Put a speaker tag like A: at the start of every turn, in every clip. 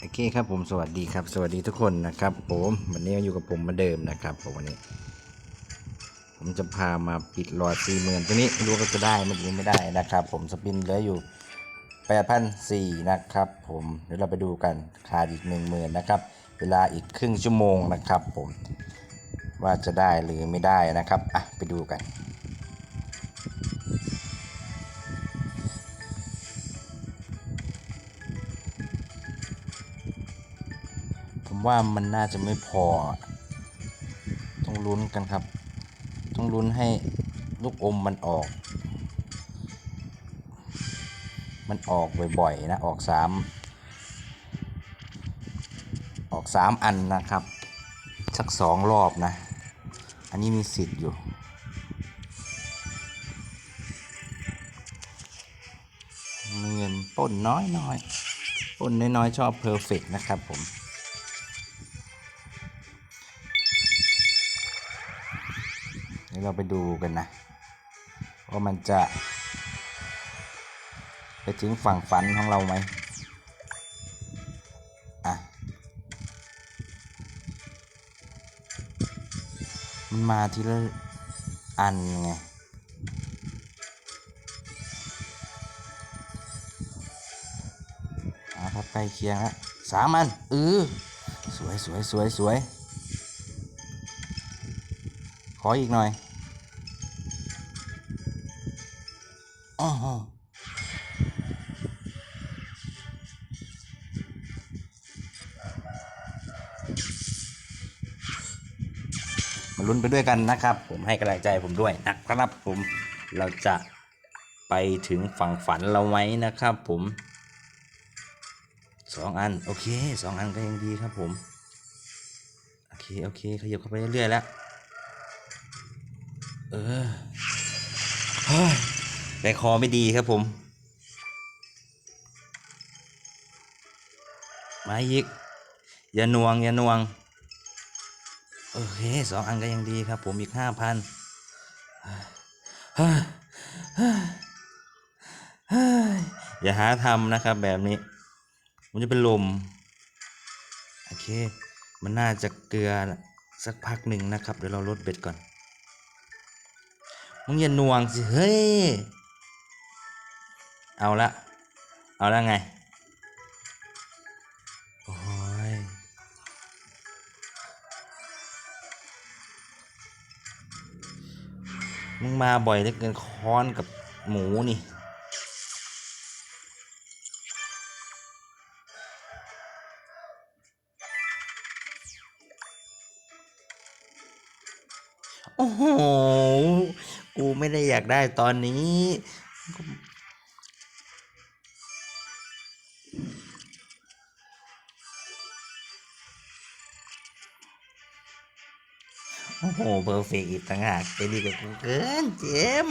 A: โอเคครับผมสวัสดีครับ สวัสดีทุกคนนะครับผมวันนี้อยู่กับผมเหมือนเดิมนะครับผมวันนี้ ผมจะพามาปิดหลอดสี่หมื่นตัวนี้รู้ว่าจะได้มันยังไม่ได้นะครับ ผมสปินเหลืออยู่แปดพันสี่นะครับ ผมเดี๋ยวเราไปดูกันขาดอีกหนึ่งหมื่นนะครับ เวลาอีกครึ่งชั่วโมงนะครับ ผมว่าจะได้หรือไม่ได้นะครับอะไปดูกัน ผมว่ามันน่าจะไม่พอ ต้องลุ้นกันครับ ต้องลุ้นให้ลูกอมมันออก มันออกบ่อยๆนะ ออกสามออกสามอันนะครับ สักสองรอบนะ อันนี้มีสิทธิ์อยู่เงินป้นน้อยน้อยๆปล้นน้อยๆ ชอบเพอร์เฟกนะครับผม เดี๋ยวเราไปดูกันนะ ว่ามันจะ ไปถึงฝั่งฝันของเราไหมอะมันมาทีละอันไงอาครับใกล้เคียงแล้วสามอันเออสวยสวยสวยสวยขออีกหน่อย อ๋อมาลุ้นไปด้วยกันนะครับ ผมให้กำลังใจผมด้วยนะครับผมเราจะไปถึงฝั่งฝันเราไหมนะครับผมสองอัน โอเคสองอันก็ยังดีครับผมโอเคโอเคขยับเข้าไปเรื่อยๆแล้วเออ เฮ้ยใจคอไม่ดีครับผมมาอีกอย่าน่วงอย่าน่วงโอเคสองอันก็ยังดีครับ ผมอีกห้าพันอย่าหาทำนะครับแบบนี้ มันจะเป็นลม โอเค มันน่าจะเกลือสักพักหนึ่งนะครับ เดี๋ยวเราลดเบ็ดก่อน มึงอย่าน่วงสิ เฮ้ย เอาละ เอาละไง โอ้ย มึงมาบ่อยเหลือเกินค้อนกับหมูนี่โอ้โห กูไม่ได้อยากได้ตอนนี้ โอ้โหเพอร์เฟกอีกต่างหากใจดีกับกูเกินเจม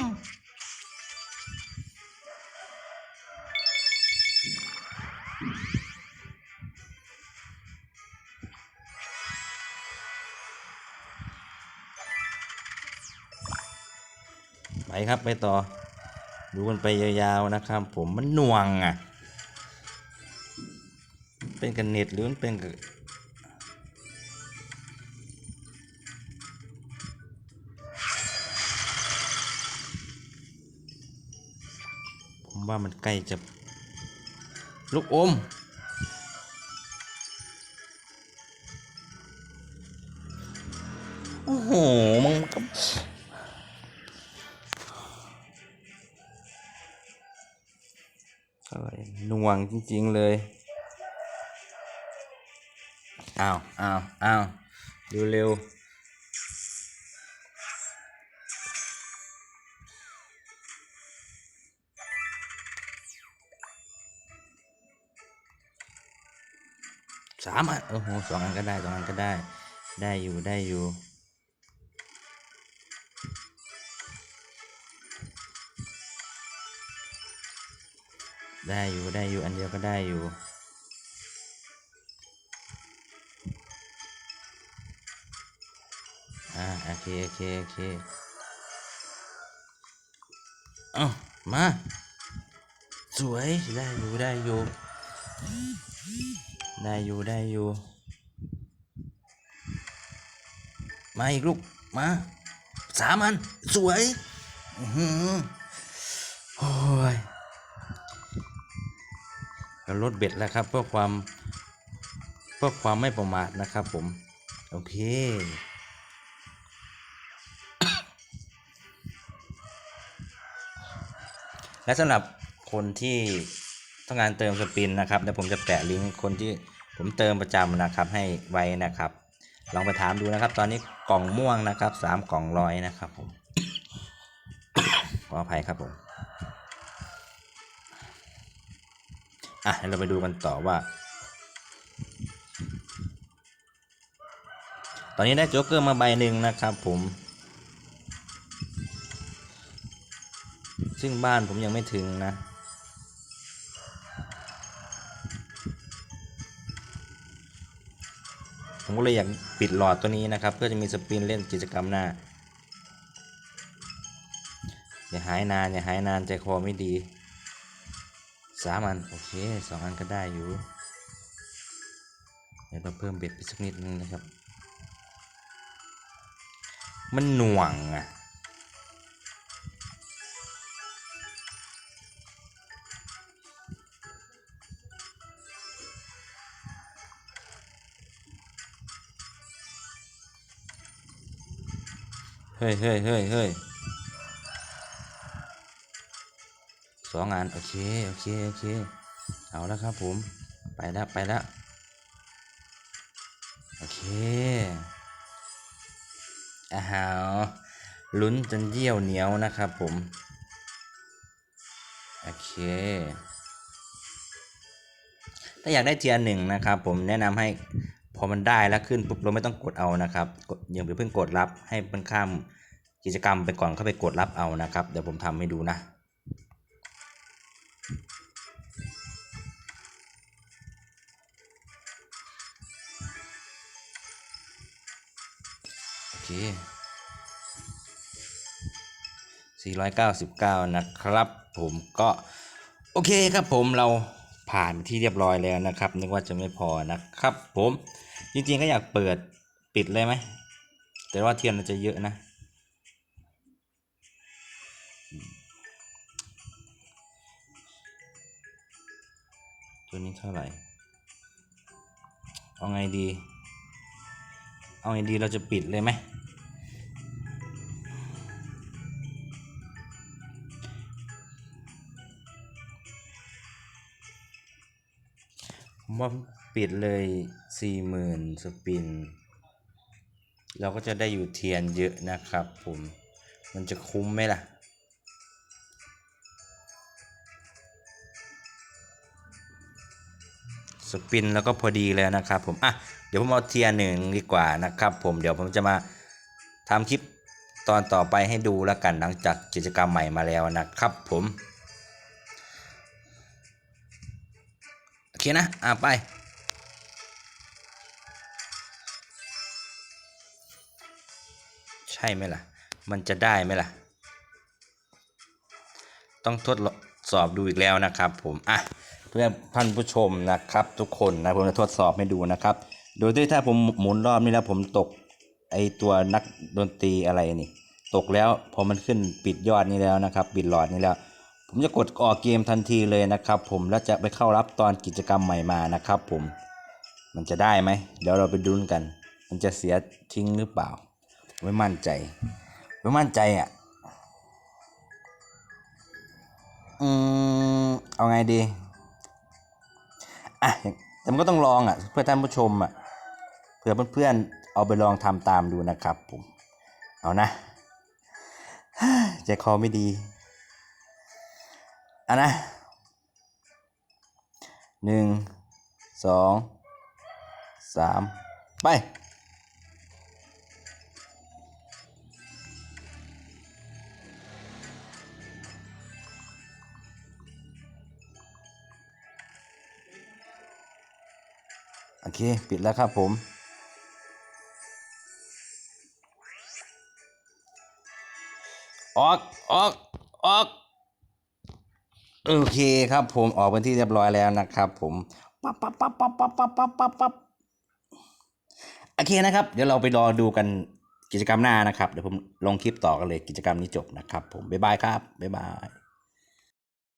A: ไปครับไปต่อ ดูกันไปยาวๆนะครับ ผมมันน่วงอะ เป็นกับเน็ตหรือมันเป็นกับ ว่ามันใกล้จะลูกอม โอ้โหมึงก็อะไรหน่วงจริง ๆ เลยอ้าวอ้าวอ้าวเร็วๆ สามอันโอ้โหสองอันก็ได้สองอันก็ได้ ได้อยู่ได้อยู่ ได้อยู่ได้อยู่อันเดียวก็ได้อยู่อ่าโอเคโอเคโอเคเอ้ามา สวยได้อยู่ได้อยู่ ได้อยู่ได้อยู่ มาอีกลูก มาสามัน สวยอือโอ้ยเราลดเบ็ดแล้วครับ เพื่อความเพื่อความไม่ประมาทนะครับผม โอเค และสำหรับคนที่ ต้องการเติมสปินนะครับเดี๋ยวผมจะแปะลิงก์คนที่ผมเติมประจำนะครับให้ไว้นะครับ ลองไปถามดูนะครับ ตอนนี้กล่องม่วงนะครับสามกล่องร้อยนะครับผมขออภัยครับผมอะเราไปดูกันต่อว่า ตอนนี้ได้โจ๊กเกอร์มาใบหนึ่งนะครับผม ซึ่งบ้านผมยังไม่ถึงนะ ผมก็เลยอยากปิดหลอดตัวนี้นะครับ เพื่อจะมีสปินเล่นกิจกรรมหน้า อย่าหายนานอย่าหายนานใจคอไม่ดีสามอันโอเคสองอันก็ได้อยู่เดี๋ยวเราเพิ่มเบ็ดไปสักนิดนึงนะครับ มันหน่วงอะ เฮ้ยเฮ้ยเฮ้ยเฮ้ยสองงานโอเค โอเค โอเค เอาแล้วครับผม ไปแล้วไปแล้วโอเคอ้าวลุ้นจนเยี่ยวเหนียวนะครับผม โอเค ถ้าอยากได้เทียร์หนึ่งนะครับผมแนะนำให้ พอมันได้แล้วขึ้นปุ๊บเราไม่ต้องกดเอานะครับกดอย่าเพิ่งกดรับให้มันข้ามกิจกรรมไปก่อนเข้าไปกดรับเอานะครับ เดี๋ยวผมทำให้ดูนะโอเค499 นะครับผมก็โอเคครับผมเราผ่านที่เรียบร้อยแล้วนะครับ นึกว่าจะไม่พอนะครับผม จริงๆก็อยากเปิดปิดเลยไหม แต่ว่าเทียนมันจะเยอะนะ ตัวนี้เท่าไหร่ เอาไงดี เอาไงดีเราจะปิดเลยไหม ว่าปิดเลยสี่หมื่นสปิน เราก็จะได้อยู่เทียนเยอะนะครับผม มันจะคุ้มไหมล่ะ สปินแล้วก็พอดีเลยนะครับผม อะ เดี๋ยวผมเอาเทียร์หนึ่งดีกว่านะครับผม เดี๋ยวผมจะมาทำคลิปตอนต่อไปให้ดูแล้วกันหลังจากกิจกรรมใหม่มาแล้วนะครับผม อเคนะ อะไป ใช่ไหมล่ะ มันจะได้ไหมล่ะ ต้องทดสอบดูอีกแล้วนะครับ ผม อะ เพื่อท่านผู้ชมนะครับ ทุกคนนะผมจะทดสอบให้ดูนะครับ โดยที่ถ้าผมหมุนรอบนี้แล้วผมตกไอตัวนักดนตรีอะไรนี่ ตกแล้วพอมันขึ้นปิดยอดนี้แล้วนะครับ ปิดหลอดนี้แล้ว ผมจะกดออกเกมทันทีเลยนะครับผมแล้วจะไปเข้ารับตอนกิจกรรมใหม่มานะครับผมมันจะได้ไหมเดี๋ยวเราไปดูกัน มันจะเสียทิ้งหรือเปล่า ไม่มั่นใจ ไม่มั่นใจอะอืมเอาไงดีอะแต่มันก็ต้องลองอะ เพื่อท่านผู้ชมอะเผื่อเพื่อนๆเอาไปลองทำตามดูนะครับผม เอานะใจคอไม่ดี อะนะหนึ่งสองสามไปโอเค ปิดแล้วครับผม ออก ออก ออก โอเคครับผมออกเป็นที่เรียบร้อยแล้วนะครับผมปปั๊บปั๊บปั๊บปั๊บปั๊บปั๊บปั๊บปั๊บปั๊บโอเคนะครับ เดี๋ยวเราไปรอดูกันกิจกรรมหน้านะครับ เดี๋ยวผมลงคลิปต่อกันเลยกิจกรรมนี้จบนะครับผมบ๊ายบายครับบ๊ายบาย